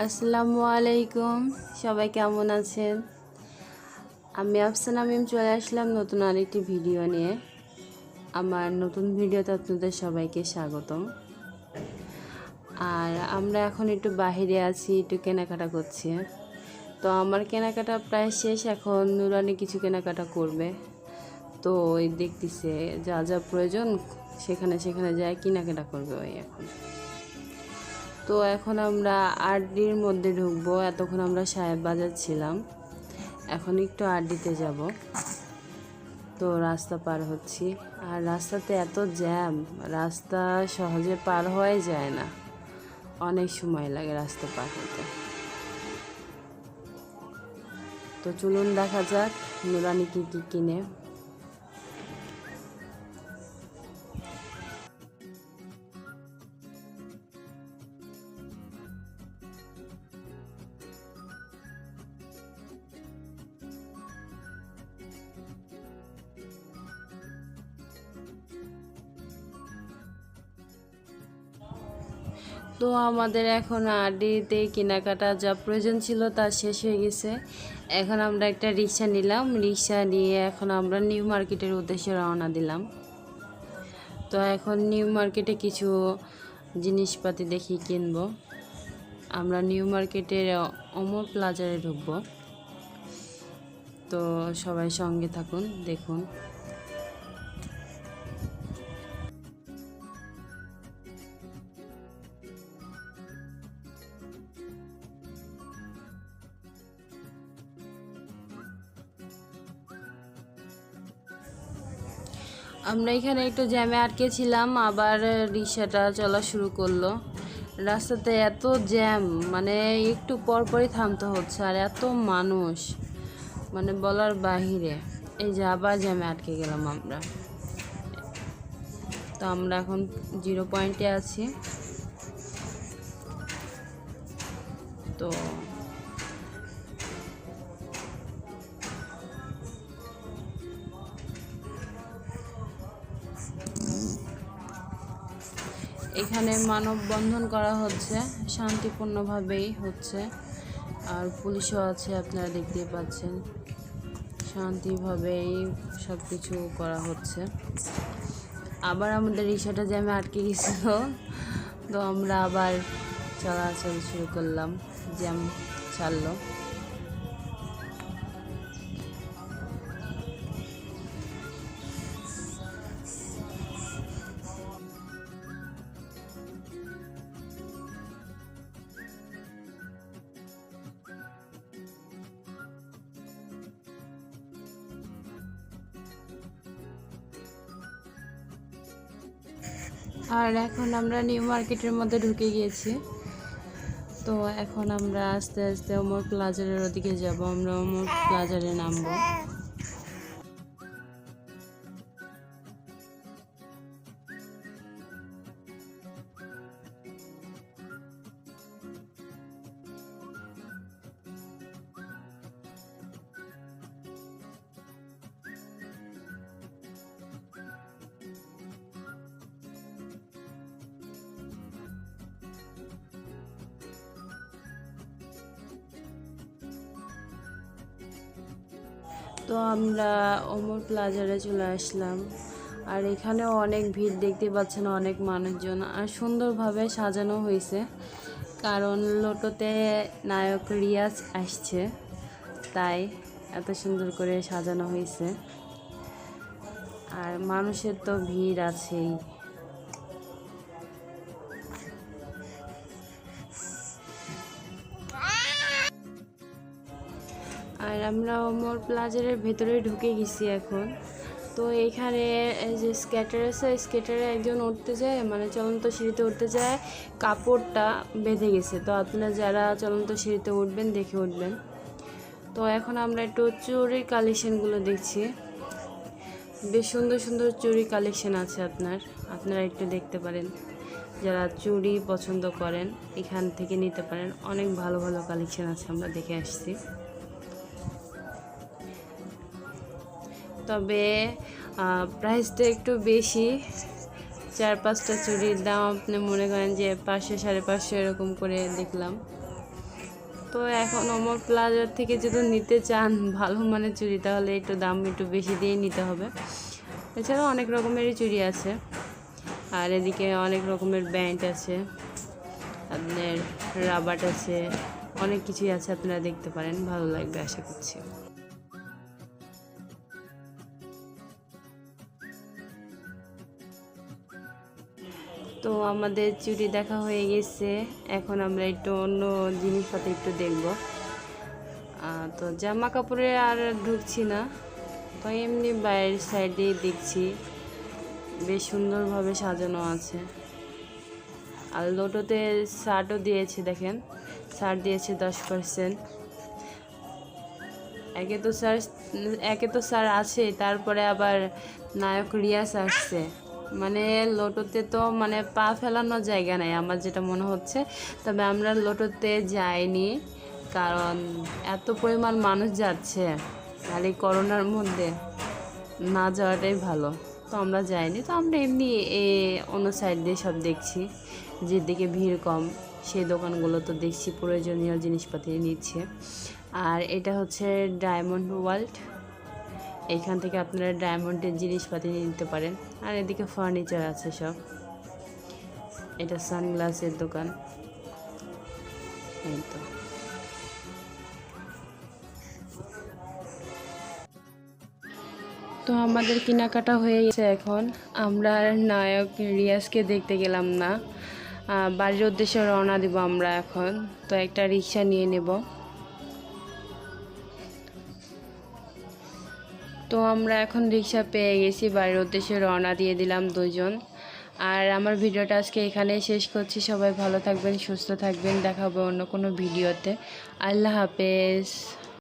আসসালামু আলাইকুম সবাই কেমন আছেন? আমি আফসান আমিম চলে আসলাম নতুন আরেকটি ভিডিও নিয়ে। আমার নতুন ভিডিওতে আপনাদের সবাইকে স্বাগতম। আর আমরা এখন একটু বাহিরে আছি, একটু কেনাকাটা করছি। তো আমার কেনাকাটা প্রায় শেষ, এখন নুরানি কিছু কেনাকাটা করবে। তো ওই দেখতেছে, যা যা প্রয়োজন, সেখানে সেখানে যায়, কেনাকাটা করবে ওই এখন। তো এখন আমরা আরডির মধ্যে ঢুকবো, এতক্ষণ আমরা সাহেব বাজার ছিলাম। এখন একটু আরডিতে যাব। তো রাস্তা পার হচ্ছি। আর রাস্তাতে এত জ্যাম, রাস্তা সহজে পার হওয়াই যায় না। অনেক সময় লাগে রাস্তা পার হতে। তো চলুন দেখা যাক, নুরানি কী কী কিনে। তো আমাদের এখন আডিতে কেনাকাটা যা প্রয়োজন ছিল তা শেষ হয়ে গেছে। এখন আমরা একটা রিক্সা নিলাম। রিক্সা নিয়ে এখন আমরা নিউ মার্কেটের উদ্দেশ্যে রওনা দিলাম। তো এখন নিউ মার্কেটে কিছু জিনিসপাতি দেখি কিনব। আমরা নিউ মার্কেটের অমর প্লাজারে ঢুকবো। তো সবাই সঙ্গে থাকুন, দেখুন। আমরা এখানে একটু জ্যামে আটকে ছিলাম, আবার রিক্সাটা চলা শুরু করল। রাস্তাতে এত জ্যাম মানে একটু পরপরই থামতে হচ্ছে, আর এত মানুষ মানে বলার বাহিরে। এই যে আবার জ্যামে আটকে গেলাম আমরা। তো আমরা এখন জিরো পয়েন্টে আছি। তো এখানে মানববন্ধন করা হচ্ছে, শান্তিপূর্ণভাবেই হচ্ছে। আর পুলিশও আছে, আপনারা দেখতেই পাচ্ছেন। শান্তিভাবেই সব কিছু করা হচ্ছে। আবার আমাদের রিক্সাটা জ্যামে আটকে গেছিল, তো আমরা আবার চলাচল শুরু করলাম। জ্যাম ছাড়লো। আর এখন আমরা নিউ মার্কেটের মধ্যে ঢুকে গিয়েছি। তো এখন আমরা আস্তে আস্তে অমর প্লাজারের ওদিকে যাব, আমরা অমর প্লাজারে নামবো। তো আমরা অমর প্লাজারে চলে আসলাম। আর এখানেও অনেক ভিড় দেখতে পাচ্ছেন অনেক মানুষজন। আর সুন্দরভাবে সাজানো হয়েছে। কারণ লোটোতে নায়ক রিয়াজ আসছে। তাই এত সুন্দর করে সাজানো হয়েছে। আর মানুষের তো ভিড় আছেই। আমরা অমর প্লাজারের ভেতরে ঢুকে গেছি এখন। তো এখানে যে স্কেটার আছে স্কেটারে একজন উঠতে যায় মানে চলন্ত সিঁড়িতে উঠতে যায়, কাপড়টা বেঁধে গেছে। তো আপনারা যারা চলন্ত সিঁড়িতে উঠবেন, দেখে উঠবেন। তো এখন আমরা একটু চুরির কালেকশানগুলো দেখছি। বেশ সুন্দর সুন্দর চুরি কালেকশান আছে আপনার। আপনারা একটু দেখতে পারেন। যারা চুরি পছন্দ করেন, এখান থেকে নিতে পারেন। অনেক ভালো ভালো কালেকশন আছে, আমরা দেখে আসছি। তবে প্রাইসটা একটু বেশি। চার পাঁচটা চুড়ির দাম আপনি মনে করেন যে পাঁচশো, সাড়ে পাঁচশো এরকম করে দেখলাম। তো এখন অমর প্লাজার থেকে যদি নিতে চান ভালো মানের চুড়ি, তাহলে একটু দাম একটু বেশি দিয়ে নিতে হবে। এছাড়াও অনেক রকমেরই চুড়ি আছে। আর এদিকে অনেক রকমের ব্যান্ড আছে। আপনার রাবাট আছে। অনেক কিছুই আছে, আপনারা দেখতে পারেন। ভালো লাগবে আশা করছি। তো আমাদের চুড়ি দেখা হয়ে গেছে। এখন আমরা একটু অন্য জিনিসপাতি একটু দেখব। তো জামা কাপড়ে আর ঢুকছি না। তো এমনি বাইরের সাইডে দেখছি বেশ সুন্দরভাবে সাজানো আছে। আর লোটোতে শার্টও দিয়েছে, দেখেন। শার্ট দিয়েছে দশ পার্সেন্ট একে তো স্যার একে তো স্যার আছে, তারপরে আবার নায়ক রিয়াস আসছে। মানে লোটোতে তো মানে পা ফেলানোর জায়গা নাই, আমার যেটা মনে হচ্ছে। তবে আমরা লোটোতে যাইনি, কারণ এত পরিমাণ মানুষ যাচ্ছে আর এই করোনার মধ্যে না যাওয়াটাই ভালো। তো আমরা যাইনি, তো আমরা এমনি এ অন্য সাইড দিয়ে সব দেখছি, যেদিকে ভিড় কম, সেই দোকানগুলো তো দেখছি, প্রয়োজনীয় জিনিসপাতি নিচ্ছে। আর এটা হচ্ছে ডায়মন্ড ওয়ার্ল্ড এইখান থেকে আপনারা ডায়মন্ডের জিনিসপাতি নিতে পারেন। আর এদিকে ফার্নিচার আছে সব। এটা সানগ্লাসের দোকান। এই তো। তো আমাদের কেনাকাটা হয়ে গেছে এখন। আমরা নায়ক রিয়াজকে দেখতে গেলাম না। বাড়ির উদ্দেশ্যে রওনা দিব আমরা এখন। তো একটা রিক্সা নিয়ে নেব। তো আমরা এখন রিক্সা পেয়ে গেছি, বাড়ির উদ্দেশ্যে রওনা দিয়ে দিলাম দুজন। আর আমার ভিডিওটা আজকে এখানেই শেষ করছি। সবাই ভালো থাকবেন, সুস্থ থাকবেন। দেখা হবে অন্য কোনো ভিডিওতে। আল্লাহ হাফেজ।